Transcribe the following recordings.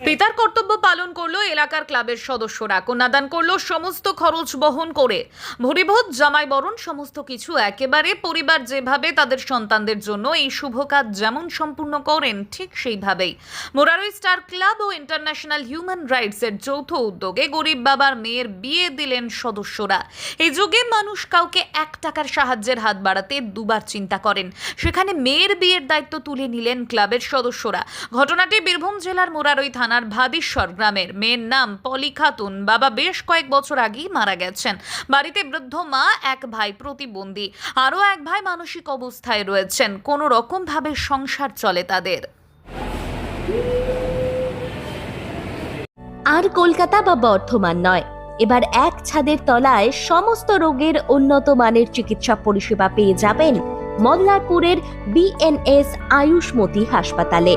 পিতার কর্তব্য পালন করল এলাকার ক্লাবের সদস্যরা। কন্যাদান করল সমস্ত খরচ বহন করে। ভরিভোজ জামাই বরণ সমস্ত কিছু একেবারে পরিবার যেভাবে তাদের সন্তানদের জন্য এই শুভ কাজ যেমন সম্পূর্ণ করেন, ঠিক সেইভাবেই। মোরারই স্টার ক্লাব ও ইন্টারন্যাশনাল হিউম্যান রাইটস এর যৌথ উদ্যোগে গরিব বাবার মেয়ের বিয়ে দিলেন সদস্যরা। এই যুগে মানুষ কাউকে এক টাকার সাহায্যের হাত বাড়াতে দুবার চিন্তা করেন। সেখানে মেয়ের বিয়ের দায়িত্ব তুলে নিলেন ক্লাবের সদস্যরা। ঘটনাটি বীরভূম জেলার মোরারই থানার ভাদিশ্বর গ্রামের মেয়ের নাম পলি খাতুন। বাবা বেশ কয়েক বছর আগেই মারা গেছেন। বাড়িতে বৃদ্ধ মা, এক ভাই প্রতিবন্ধী। আরও এক ভাই মানসিক অবস্থায় রয়েছেন। কোনো রকমভাবে সংসার চলে তাদের। আর কলকাতা বা বর্ধমান নয়। এবার এক ছাদের তলায় সমস্ত রোগের উন্নত মানের চিকিৎসা পরিষেবা পেয়ে যাবেন মল্লারপুরের বিএনএস আয়ুষ্মতি হাসপাতালে।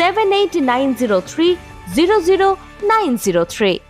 7890300903.